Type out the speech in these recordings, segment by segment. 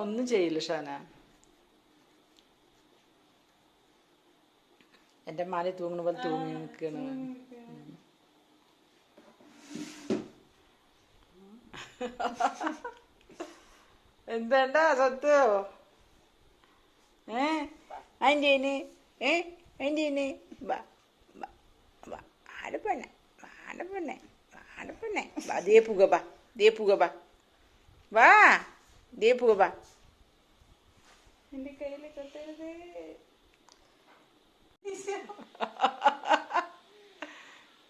ഒന്നും ചെയ്യില്ല ഷാന. എന്റെ മാലി തൂങ്ങണ പോലെ തൂങ്ങി നിൽക്കണ് എന്താണ്ടാ സത്യോ? ഏ? അതിന്റെ ഏ? അതിന്റെ ബാ ബാ ആടപ്പെണ്ണെ ആടപ്പെണ്ണെ ബാ ദേ அதே புகபா ദേ புகபா வா വാ ദേ പുക ബാ എന്റെ കയ്യിൽ കൊട്ടരുത്.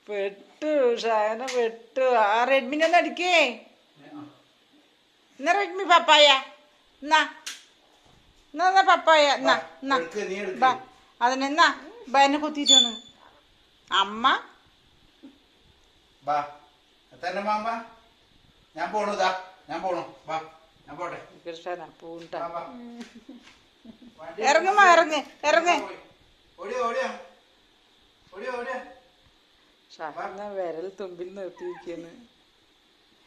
പെട്ടു ഷാന പെട്ടു. ആ റെഡ്മിനെ ഒന്ന് അടിക്കേ. എന്നാ റെഡ്മി പപ്പായ? എന്നാ? എന്നാ പപ്പായ? എന്നാ എന്നാ എടുക്ക്, നീ എടുക്ക്. ബാ അതിന് എന്നാ ബാ എന്നെ കുത്തിയിട്ടാണ് അമ്മ? ബാ തന്നെ മാമ്പ ഞാൻ പോണുതാ ഞാൻ പോണു. വാ ഞാൻ പോട്ടെ. കൃഷ്ണ പൂണ്ട. ഇറങ്ങുമ്മ ഇറങ്ങ് ഇറങ്ങ് പോയി. ഓടിയോ ഓടിയോ ഓടിയോ ഓടിയോ ഷാന വിരൽ തുമ്പിൽ നിർത്തിയിരിക്കുന്നു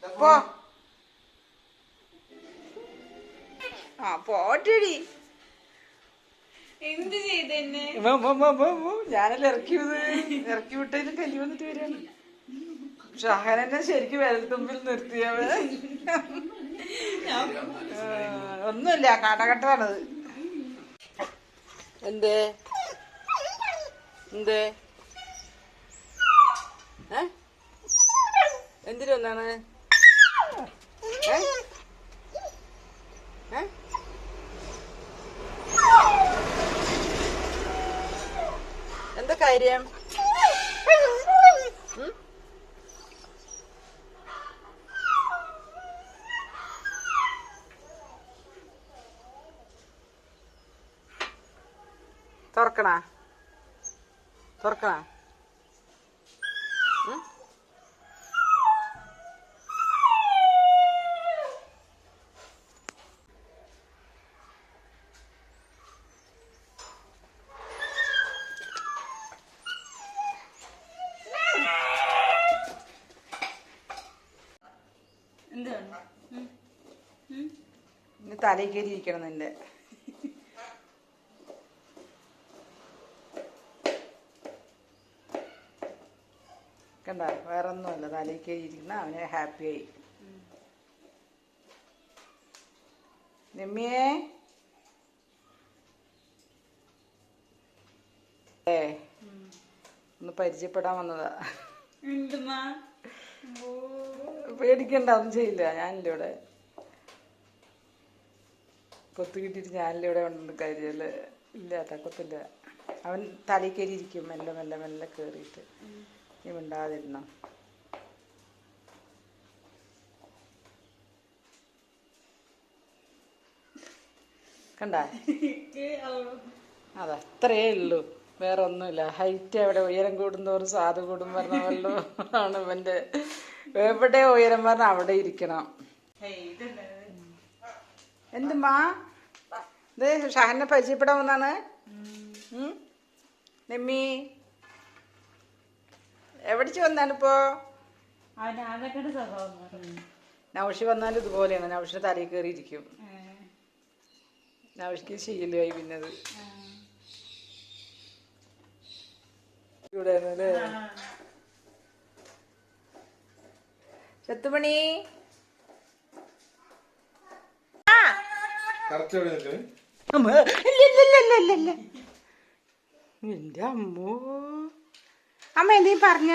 ദാ പോ. ആ പോട്ടടി. എന്ത് ചെയ്തെന്നെ ഞാനല്ല ഇറക്കിയത്? ഇറക്കി വിട്ടതിന് കല്ലി വന്നിട്ട് വരികയാണ്. ഷഹാനെന്നെ ശരിക്കും വിരൽത്തുമ്പിൽ നിർത്തിയവ ഒന്നുമില്ല കാടകട്ടാണത് എന്തേ? എന്തേ? എന്തിനു ഒന്നാണ് എന്താ കാര്യം? തുറക്കണ? തുറക്കണ? തലയിൽ കയറി ഇരിക്കണം നിന്റെ. കണ്ട വേറെ ഒന്നുമല്ല തലയിൽ അവന് ഹാപ്പിയായി നിമ്മിയേ ഏ ഒന്ന് പരിചയപ്പെടാൻ വന്നതാ. പേടിക്കണ്ട ഒന്നും ചെയ്യില്ല. ഞാനില്ല ഇവിടെ? കൊത്തു കിട്ടിയിട്ട് ഞാനില്ല ഇവിടെ ഉണ്ടെന്ന് കാര്യമല്ല ഇല്ല തക്കത്തില്ല അവൻ തലയിൽ കയറി ഇരിക്കും മെല്ലെ മെല്ലെ മെല്ലെ കയറിയിട്ട് നീ മിണ്ടാതിരുന്നോ? കണ്ട? അതത്രേ ഉള്ളൂ. വേറെ ഒന്നുമില്ല ഹൈറ്റ് എവിടെ ഉയരം കൂടുന്തോറും സ്വാദ് കൂടും പറഞ്ഞവല്ലോ ആണ് ഇവന്റെ. എവിടെ ഉയരം പറഞ്ഞ അവിടെ ഇരിക്കണം. എന്തുമാ ഇത് ഷഹനെ ഉം? നിമ്മി. എവിടേക്ക് വന്നാണിപ്പോ മാറും. നൗഷി വന്നാൽ ഇതുപോലെയാണ്. നൗഷിന്റെ തലയിൽ കയറിയിരിക്കും. ഇരിക്കും നൗഷിക്ക് ശീലമായി പിന്നെ അത് ആ. ഇവിടെ ആ. ചെത്തുമണി അമ്മ, ഇല്ല, ഇല്ല, ഇല്ല, ഇല്ല, ഇല്ല, ഇല്ല. എന്റെ അമ്മോ. അമ്മ എന്തീ പറഞ്ഞ?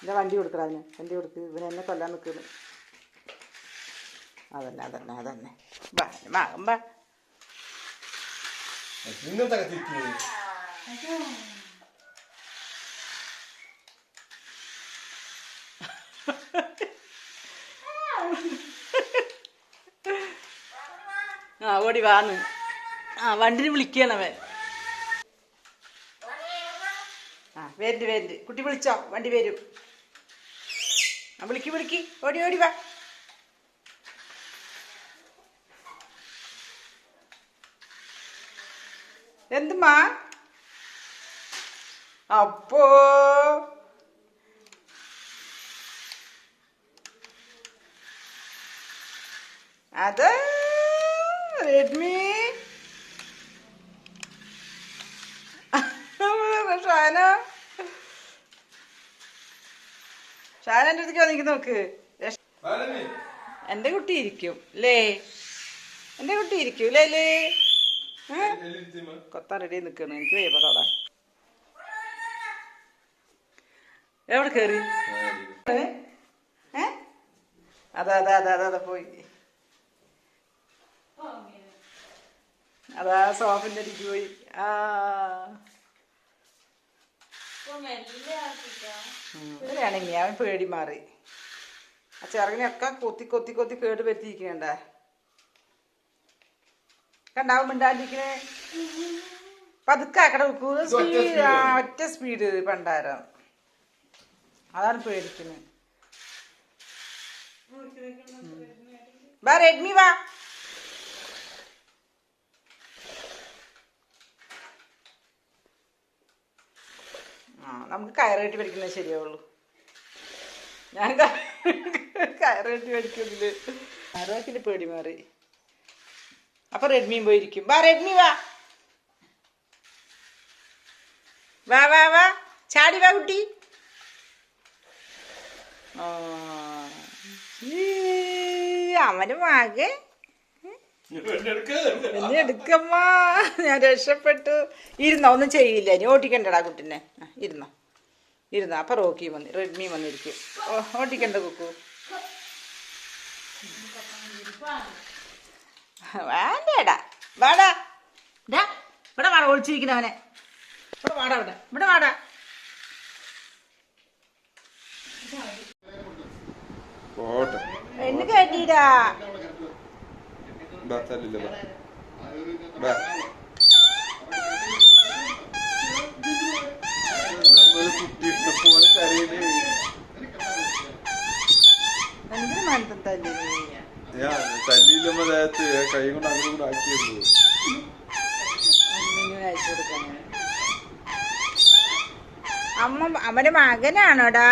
എന്താ വണ്ടി കൊടുക്കട വണ്ടി കൊടുക്ക്. ഇവൻ എന്നെ കൊല്ലാൻ നിൽക്കുന്നു അതന്നെ അതന്നെ അതന്നെ. ആ ഓടി വാന്ന് ആ വണ്ടിന് വിളിക്കണവൻ ആ വരുന്നുണ്ട് വരുന്നുണ്ട് കുട്ടി വിളിച്ചോ? വണ്ടി വരും. ആ വിളിക്ക് വിളിക്ക്. ഓടി ഓടി വാ. എന്തുമാ അപ്പോ? അത് റെഡ്മി ഷാന എന്റെ അടുത്തേക്ക് നോക്ക് എന്റെ കുട്ടി ഇരിക്കും അല്ലേ എന്റെ കുട്ടി ഇരിക്കും അല്ലേ കൊത്ത കൊത്താൻ റെഡി നിൽക്കണം എനിക്ക് വയ്യ പറ എവിടെ കേറി? അതാ അതാ അതാ അതാ പോയി. അതാ സോഫിന്റെ അടിക്ക് പോയി. ആ. ഇവിടെയാണെങ്കിൽ അവൻ പേടി മാറി. ആ ചിറകിനൊക്കെ കൊത്തി കൊത്തി കൊത്തി കേട് പറ്റിയിരിക്കണ്ട കണ്ടാവും മിണ്ടാണ്ടിരിക്കണേ? പതുക്കാക്കട വെക്കൂ. സ്പീഡ് ആ ഒറ്റ സ്പീഡ് പണ്ടാരം. അതാണ് പേടിക്കുന്നത് വാ റെഡ്മി വാ. നമുക്ക് കയറേറ്റി പഠിക്കുന്നത് ശരിയാവുള്ളൂ. ഞാൻ കയറേറ്റി പഠിക്കുന്നില്ല ആരോക്കിന്റെ പേടി മാറി. അപ്പൊ റെഡ്മിയും പോയിരിക്കും. വാ റെഡ്മി വാ. വാ വാ വാ. ചാടി വാ കുട്ടി. അവന് വാകെ എന്നെ എടുക്കമ്മ. ഞാൻ രക്ഷപ്പെട്ടു. ഇരുന്നോ ഒന്നും ചെയ്യില്ല. ഇനി ഓട്ടിക്കണ്ടടാ കുട്ടിനെ. ഇരുന്നോ. ഇരുന്നോ അപ്പൊ റോക്കി വന്ന് റെഡ്മി വന്നിരിക്കും. ഓട്ടിക്കണ്ട കുക്കു. വേണ്ടേടാ. വേടാ. ഡാ ഇവിടെ വാടാ ഒളിച്ചിരിക്കുന്നവനെ ഇവിടെ വാടാ ഇവിടെ. ഇവിടെ വാടാ. പോട്ടെ. എന്നെ പോലെ കരയിൽ തല്ലിയില്ലമ്മ ദേഹത്ത് കൈ കൊണ്ട് അങ്ങനെ കൂടെ കൊടുക്കാൻ അമ്മ അവന്റെ മകനാണോടാ?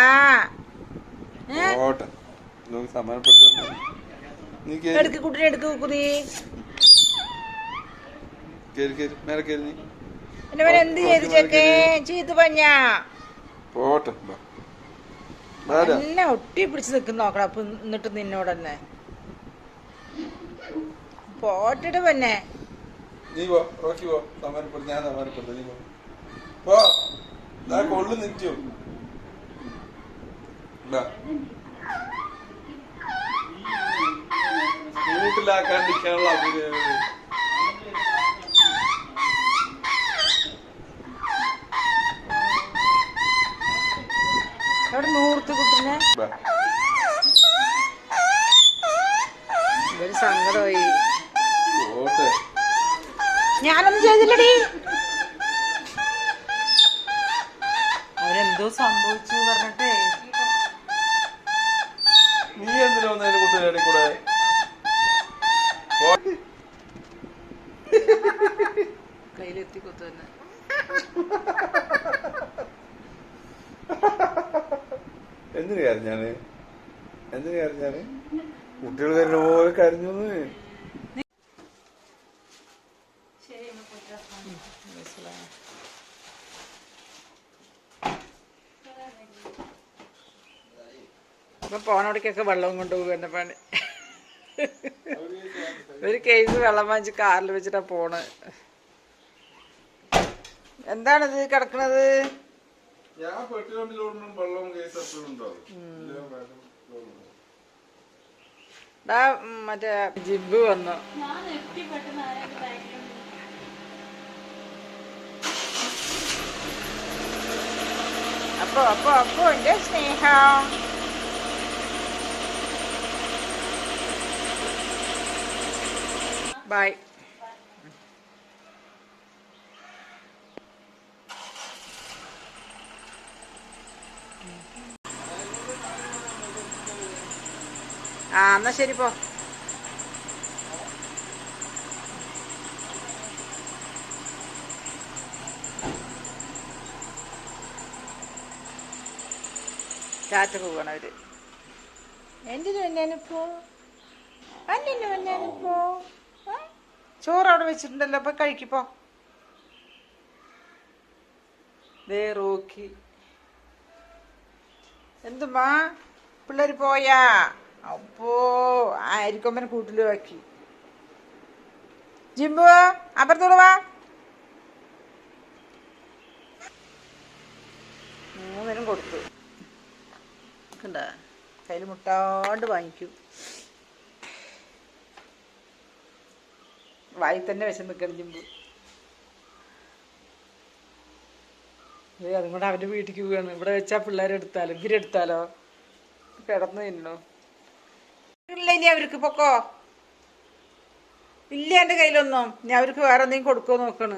എടുക്ക് കുട്ടിനെ എടുക്ക് കേറി എന്റെ എന്ത് ചെയ്തു ചേക്കേ? ചീത്ത പഞ്ഞ പോട്ടെ. എന്നെ ഒട്ടി പിടിച്ച് നിൽക്കുന്ന നോക്കണം. അപ്പൊ എന്നിട്ട് നിന്നോട് തന്നെ. പോട്ടിട്ട് പിന്നെ. നീ പോ. റോക്കി പോ. ഞാൻ നീ പോ. പോ. കൊള്ളു വീട്ടിലാക്കാണ്ടിരിക്കാനുള്ള അഭിനയം എവിടെ നൂർത്ത് കുട്ടിനെ ബാ ഒരു സങ്കടമായി പോട്ടെ ഞാനൊന്നും ചെയ്തില്ലടി അവരെന്തോ സംഭവിച്ചു പറഞ്ഞിട്ടേ നീ എന്തിനാ വന്നതിന്റെ കുത്തിനേടെ കൂടെ പോ. കയ്യിലെത്തി കൊത്തു തന്നെ എന്തിനു കരഞ്ഞാണ് എന്തിനു കരഞ്ഞാണ് കുട്ടികൾ കരഞ്ഞ പോലെ കരഞ്ഞു ഇപ്പൊ പോണവിടേക്കൊക്കെ വെള്ളം കൊണ്ടുപോകും എന്നെ പണി. ഒരു കേസ് വെള്ളം വാങ്ങിച്ച് കാറിൽ വെച്ചിട്ടാ പോണ്. എന്താണിത് കിടക്കണത്? ഞാൻ പെട്ടിലോണ്ടിലോടും വെള്ളവും കേസ് എപ്പോഴും ഉണ്ടാവും മറ്റേ ജിബ് വന്നു. അപ്പൊ അപ്പൊ അപ്പൊ എന്റെ സ്നേഹം. ബൈ. എന്നാ ശരി പോ. ചാറ്റ പോവാണ് അവർ. എന്തിനു വന്നാനിപ്പോ എന്തിനു വന്നാനിപ്പോ? ചോറ് അവിടെ വെച്ചിട്ടുണ്ടല്ലോ അപ്പൊ കഴിക്കിപ്പോ ദേ റോക്കി. എന്തുമ്മാ? പിള്ളേര് പോയാ? അപ്പോ ആയിരിക്കൊമ്പനെ കൂട്ടിൽ ആക്കി ജിമ്പു അപ്പുറത്തോട് വാ. മൂന്നിനും കൊടുത്തു. കണ്ട? കയ്യിൽ മുട്ടാണ്ട് വാങ്ങിക്കും. വായി തന്നെ വിഷം നിൽക്കണം ജിമ്പു. അതും കൂടെ അവന്റെ വീട്ടിലേക്ക് പോവുകയാണ് ഇവിടെ വെച്ചാൽ പിള്ളേരെടുത്താലോ ഇവരെടുത്താലോ കിടന്നു തിന്നോ ഇല്ല ഇനി അവർക്ക് പൊക്കോ? ഇല്ല എന്റെ കയ്യിലൊന്നും. ഞാൻ അവർക്ക് വേറെ എന്തെങ്കിലും കൊടുക്കുമോ നോക്കണ്.